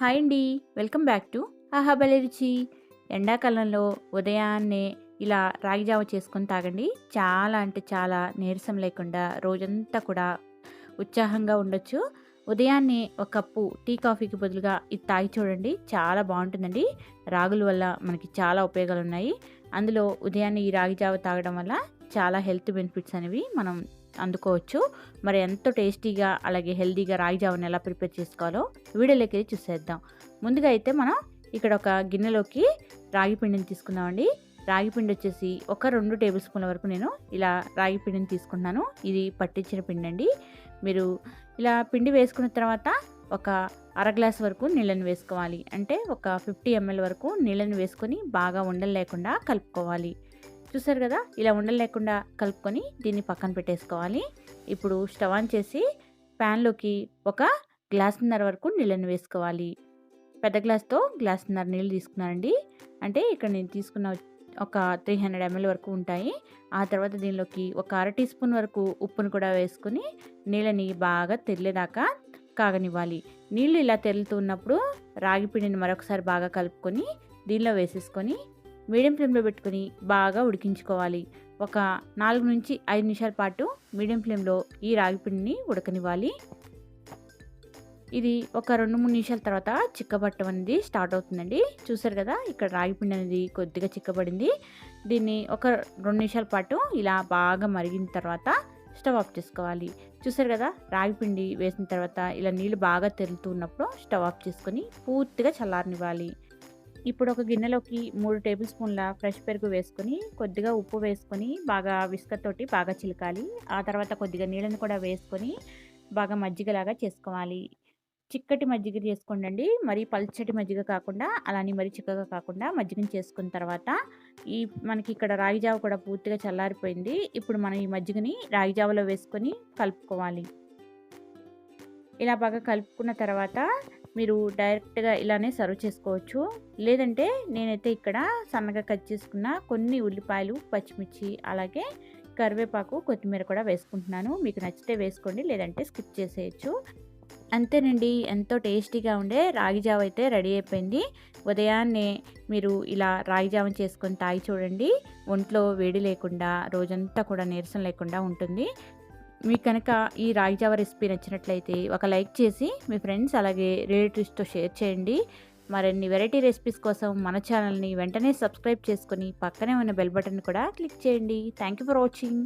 Hi అండి. Welcome back to ఆహాబలి రుచి. ఎండాకాలంలో ఉదయాన్నే ఇలా రాగి జావ చేసుకొని తాగండి. చాలా అంటే చాలా నీరసం లేకుండా రోజంతా కూడా ఉత్సాహంగా ఉండొచ్చు. ఉదయాన్నే ఒక కప్పు టీ కాఫీకి బదులుగా ఇది తాగి చూడండి. చాలా బాగుంటుందండి. రాగుల వల్ల మనకి చాలా ఉపయోగాలు ఉన్నాయి అందులో ఉదయాన్నే ఈ రాగి జావ తాగడం వల్ల చాలా హెల్త్ బెనిఫిట్స్ అనేవి మనం అందుకోవచ్చు. మరి ఎంతో టేస్టీగా అలాగే హెల్తీగా రాగి జావని ఎలా ప్రిపేర్ చేసుకోవాలో వీడియోలోకి వెళ్ళి చూసేద్దాం. ముందుగా అయితే మనం ఇక్కడ ఒక గిన్నెలోకి రాగి పిండిని తీసుకుందామండి. రాగి పిండి వచ్చేసి ఒక రెండు టేబుల్ స్పూన్ల వరకు నేను ఇలా రాగి పిండిని తీసుకున్నాను ఇది పట్టించిన పిండి అండి మీరు ఇలా పిండి వేసుకున్న తర్వాత ఒక అర గ్లాస్ వరకు నీళ్ళని వేసుకోవాలి. అంటే ఒక ఫిఫ్టీ ఎంఎల్ వరకు నీళ్ళని వేసుకొని బాగా ఉండలు లేకుండా కలుపుకోవాలి. చూసారు కదా? ఇలా ఉండలు లేకుండా కలుపుకొని దీన్ని పక్కన పెట్టేసుకోవాలి. ఇప్పుడు స్టవ్ ఆన్ చేసి ప్యాన్లోకి ఒక గ్లాసున్నర వరకు నీళ్ళని వేసుకోవాలి. పెద్ద గ్లాస్తో గ్లాసున్నర నీళ్ళు తీసుకున్నానండి. అంటే ఇక్కడ నేను తీసుకున్న ఒక త్రీ హండ్రెడ్ ఎంఎల్ వరకు ఉంటాయి. ఆ తర్వాత దీనిలోకి ఒక అర టీ స్పూన్ వరకు ఉప్పును కూడా వేసుకుని నీళ్ళని బాగా తెల్లేదాకా కాగనివ్వాలి. నీళ్ళు ఇలా తెల్లుతున్నప్పుడు రాగి పిండిని మరొకసారి బాగా కలుపుకొని దీనిలో వేసేసుకొని మీడియం ఫ్లేమ్లో పెట్టుకొని బాగా ఉడికించుకోవాలి. ఒక నాలుగు నుంచి ఐదు నిమిషాల పాటు మీడియం ఫ్లేమ్లో ఈ రాగి పిండిని ఉడకనివ్వాలి. ఇది ఒక రెండు మూడు నిమిషాల తర్వాత చిక్కబట్టం అనేది స్టార్ట్ అవుతుందండి. చూసారు కదా ఇక్కడ రాగిపిండి అనేది కొద్దిగా చిక్కబడింది. దీన్ని ఒక రెండు నిమిషాల పాటు ఇలా బాగా మరిగిన తర్వాత స్టవ్ ఆఫ్ చేసుకోవాలి. చూసారు కదా రాగిపిండి వేసిన తర్వాత ఇలా నీళ్ళు బాగా తెరులుతున్నప్పుడు స్టవ్ ఆఫ్ చేసుకొని పూర్తిగా చల్లారనివ్వాలి. ఇప్పుడు ఒక గిన్నెలోకి మూడు టేబుల్ స్పూన్ల ఫ్రెష్ పెరుగు వేసుకొని కొద్దిగా ఉప్పు వేసుకొని బాగా విస్కతోటి బాగా చిలకాలి. ఆ తర్వాత కొద్దిగా నీళ్ళని కూడా వేసుకొని బాగా మజ్జిగలాగా చేసుకోవాలి. చిక్కటి మజ్జిగ చేసుకోండి మరి పల్చటి మజ్జిగ కాకుండా అలానే మరి చిక్కగా కాకుండా మజ్జిగని చేసుకున్న తర్వాత ఈ మనకి ఇక్కడ రాగి జావ కూడా పూర్తిగా చల్లారిపోయింది. ఇప్పుడు మనం ఈ మజ్జిగని రాగి జావలో వేసుకొని కలుపుకోవాలి. ఇలా బాగా కలుపుకున్న తర్వాత మీరు డైరెక్ట్గా ఇలానే సర్వ్ చేసుకోవచ్చు. లేదంటే నేనైతే ఇక్కడ సన్నగా కట్ చేసుకున్న కొన్ని ఉల్లిపాయలు పచ్చిమిర్చి అలాగే కరివేపాకు కొత్తిమీర కూడా వేసుకుంటున్నాను. మీకు నచ్చితే వేసుకోండి లేదంటే స్కిప్ చేసేయచ్చు. అంతేనండి. ఎంతో టేస్టీగా ఉండే రాగి జావ అయితే రెడీ అయిపోయింది. ఉదయాన్నే మీరు ఇలా రాగి జావ చేసుకొని తాగి చూడండి. ఒంట్లో వేడి లేకుండా రోజంతా కూడా నీరసం లేకుండా ఉంటుంది. మీకు కనుక ఈ రాగి జావ రెసిపీ నచ్చినట్లయితే ఒక లైక్ చేసి మీ ఫ్రెండ్స్ అలాగే రిలేటివ్స్తో షేర్ చేయండి. మరిన్ని వెరైటీ రెసిపీస్ కోసం మన ఛానల్ని వెంటనే సబ్స్క్రైబ్ చేసుకొని పక్కనే ఉన్న బెల్ బటన్ కూడా క్లిక్ చేయండి. Thank you for watching